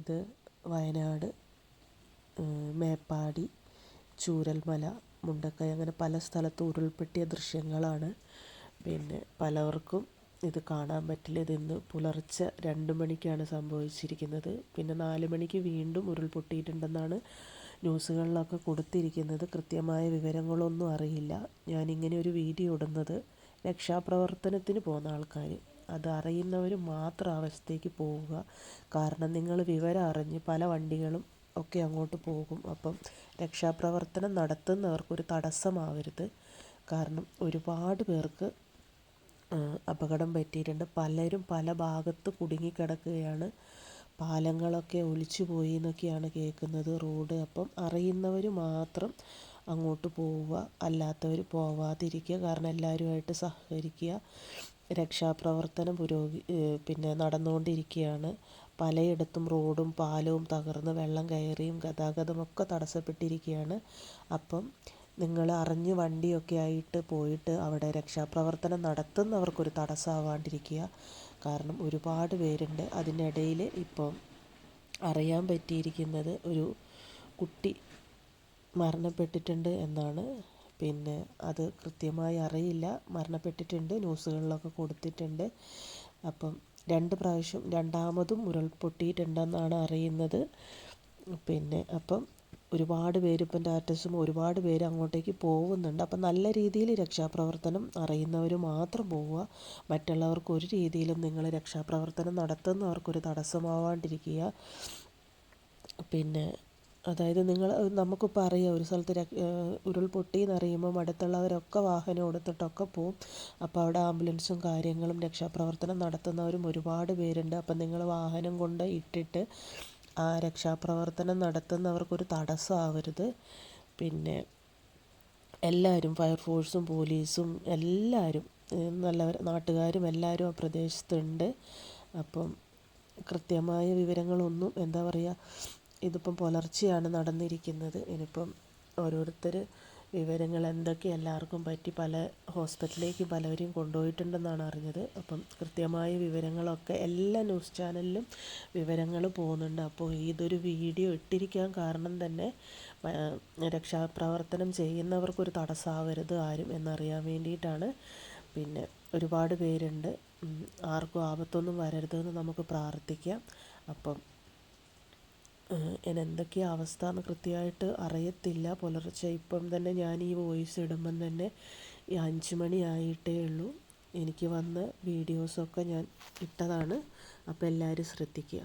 ഇത് വയനാട് മേപ്പാടി ചൂരൽമല മുണ്ടക്കൈ അങ്ങനെ പല സ്ഥലത്തും ഉരുൾപൊട്ടിയ ദൃശ്യങ്ങളാണ്. പിന്നെ പലവർക്കും ഇത് കാണാൻ പറ്റില്ല. ഇതിന്ന് പുലർച്ചെ രണ്ട് മണിക്കാണ് സംഭവിച്ചിരിക്കുന്നത്. പിന്നെ നാല് മണിക്ക് വീണ്ടും ഉരുൾപൊട്ടിയിട്ടുണ്ടെന്നാണ് ന്യൂസുകളിലൊക്കെ കൊടുത്തിരിക്കുന്നത്. കൃത്യമായ വിവരങ്ങളൊന്നും അറിയില്ല. ഞാനിങ്ങനെ ഒരു വീഡിയോ ഇടുന്നത് രക്ഷാപ്രവർത്തനത്തിന് പോകുന്ന ആൾക്കാർ അത് അറിയുന്നവർ മാത്രം അവസ്ഥയ്ക്ക് പോവുക. കാരണം നിങ്ങൾ വിവരം അറിഞ്ഞ് പല വണ്ടികളും ഒക്കെ അങ്ങോട്ട് പോകും. അപ്പം രക്ഷാപ്രവർത്തനം നടത്തുന്നവർക്കൊരു തടസ്സമാവരുത്. കാരണം ഒരുപാട് പേർക്ക് അപകടം പറ്റിയിട്ടുണ്ട്. പലരും പല ഭാഗത്ത് കുടുങ്ങിക്കിടക്കുകയാണ്. പാലങ്ങളൊക്കെ ഒലിച്ചു പോയി എന്നൊക്കെയാണ് കേൾക്കുന്നത് റോഡ്. അപ്പം അറിയുന്നവർ മാത്രം അങ്ങോട്ട് പോവുക. അല്ലാത്തവർ പോവാതിരിക്കുക. കാരണം എല്ലാവരുമായിട്ട് സഹകരിക്കുക. രക്ഷാപ്രവർത്തനം പുരോഗി പിന്നെ നടന്നുകൊണ്ടിരിക്കുകയാണ്. പലയിടത്തും റോഡും പാലവും തകർന്ന് വെള്ളം കയറിയും ഗതാഗതമൊക്കെ തടസ്സപ്പെട്ടിരിക്കുകയാണ്. അപ്പം നിങ്ങൾ അറിഞ്ഞ് വണ്ടിയൊക്കെ ആയിട്ട് പോയിട്ട് അവിടെ രക്ഷാപ്രവർത്തനം നടത്തുന്നവർക്കൊരു തടസ്സമാവാണ്ടിരിക്കുക. കാരണം ഒരുപാട് പേരുണ്ട്. അതിനിടയിൽ ഇപ്പം അറിയാൻ പറ്റിയിരിക്കുന്നത് ഒരു കുട്ടി മരണപ്പെട്ടിട്ടുണ്ട് എന്നാണ്. പിന്നെ അത് കൃത്യമായി അറിയില്ല. മരണപ്പെട്ടിട്ടുണ്ട്. ന്യൂസുകളിലൊക്കെ കൊടുത്തിട്ടുണ്ട്. അപ്പം രണ്ട് പ്രാവശ്യം രണ്ടാമതും ഉരുൾപൊട്ടിയിട്ടുണ്ടെന്നാണ് അറിയുന്നത്. പിന്നെ അപ്പം ഒരുപാട് പേര് ഇപ്പം ഡാറ്റസും ഒരുപാട് പേര് അങ്ങോട്ടേക്ക് പോകുന്നുണ്ട്. അപ്പം നല്ല രീതിയിൽ രക്ഷാപ്രവർത്തനം അറിയുന്നവർ മാത്രം പോവുക. മറ്റുള്ളവർക്ക് ഒരു രീതിയിലും നിങ്ങൾ രക്ഷാപ്രവർത്തനം നടത്തുന്നവർക്കൊരു തടസ്സമാവാണ്ടിരിക്കുക. പിന്നെ അതായത് നിങ്ങൾ നമുക്കിപ്പോൾ അറിയാം ഒരു സ്ഥലത്ത് ഉരുൾപൊട്ടി എന്നറിയുമ്പം അടുത്തുള്ളവരൊക്കെ വാഹനം എടുത്തിട്ടൊക്കെ പോവും. അപ്പോൾ അവിടെ ആംബുലൻസും കാര്യങ്ങളും രക്ഷാപ്രവർത്തനം നടത്തുന്നവരും ഒരുപാട് പേരുണ്ട്. അപ്പം നിങ്ങൾ വാഹനം കൊണ്ട് ഇട്ടിട്ട് ആ രക്ഷാപ്രവർത്തനം നടത്തുന്നവർക്കൊരു തടസ്സമാവരുത് പിന്നെ എല്ലാവരും ഫയർഫോഴ്സും പോലീസും എല്ലാവരും നല്ലവർ നാട്ടുകാരും എല്ലാവരും ആ പ്രദേശത്തുണ്ട്. അപ്പം കൃത്യമായ വിവരങ്ങളൊന്നും എന്താ പറയുക ഇതിപ്പം പുലർച്ചെയാണ് നടന്നിരിക്കുന്നത്. ഇനിയിപ്പം ഓരോരുത്തർ വിവരങ്ങൾ എന്തൊക്കെ എല്ലാവർക്കും പറ്റി പല ഹോസ്പിറ്റലിലേക്ക് പലവരെയും കൊണ്ടുപോയിട്ടുണ്ടെന്നാണ് അറിഞ്ഞത്. അപ്പം കൃത്യമായ വിവരങ്ങളൊക്കെ എല്ലാ ന്യൂസ് ചാനലിലും വിവരങ്ങൾ പോകുന്നുണ്ട്. അപ്പോൾ ഇതൊരു വീഡിയോ ഇട്ടിരിക്കാൻ കാരണം തന്നെ രക്ഷാപ്രവർത്തനം ചെയ്യുന്നവർക്കൊരു തടസ്സാവരുത് ആരും എന്നറിയാൻ വേണ്ടിയിട്ടാണ്. പിന്നെ ഒരുപാട് പേരുണ്ട്. ആർക്കും ആപത്തൊന്നും വരരുതെന്ന് നമുക്ക് പ്രാർത്ഥിക്കാം. അപ്പം ഇനി എന്തൊക്കെയാണ് അവസ്ഥ എന്ന് കൃത്യമായിട്ട് അറിയത്തില്ല. പുലർച്ചെ ഇപ്പം തന്നെ ഞാൻ ഈ വോയിസ് ഇടുമ്പം തന്നെ ഈ അഞ്ച് ഉള്ളൂ. എനിക്ക് വന്ന വീഡിയോസൊക്കെ ഞാൻ ഇട്ടതാണ്. അപ്പോൾ എല്ലാവരും ശ്രദ്ധിക്കുക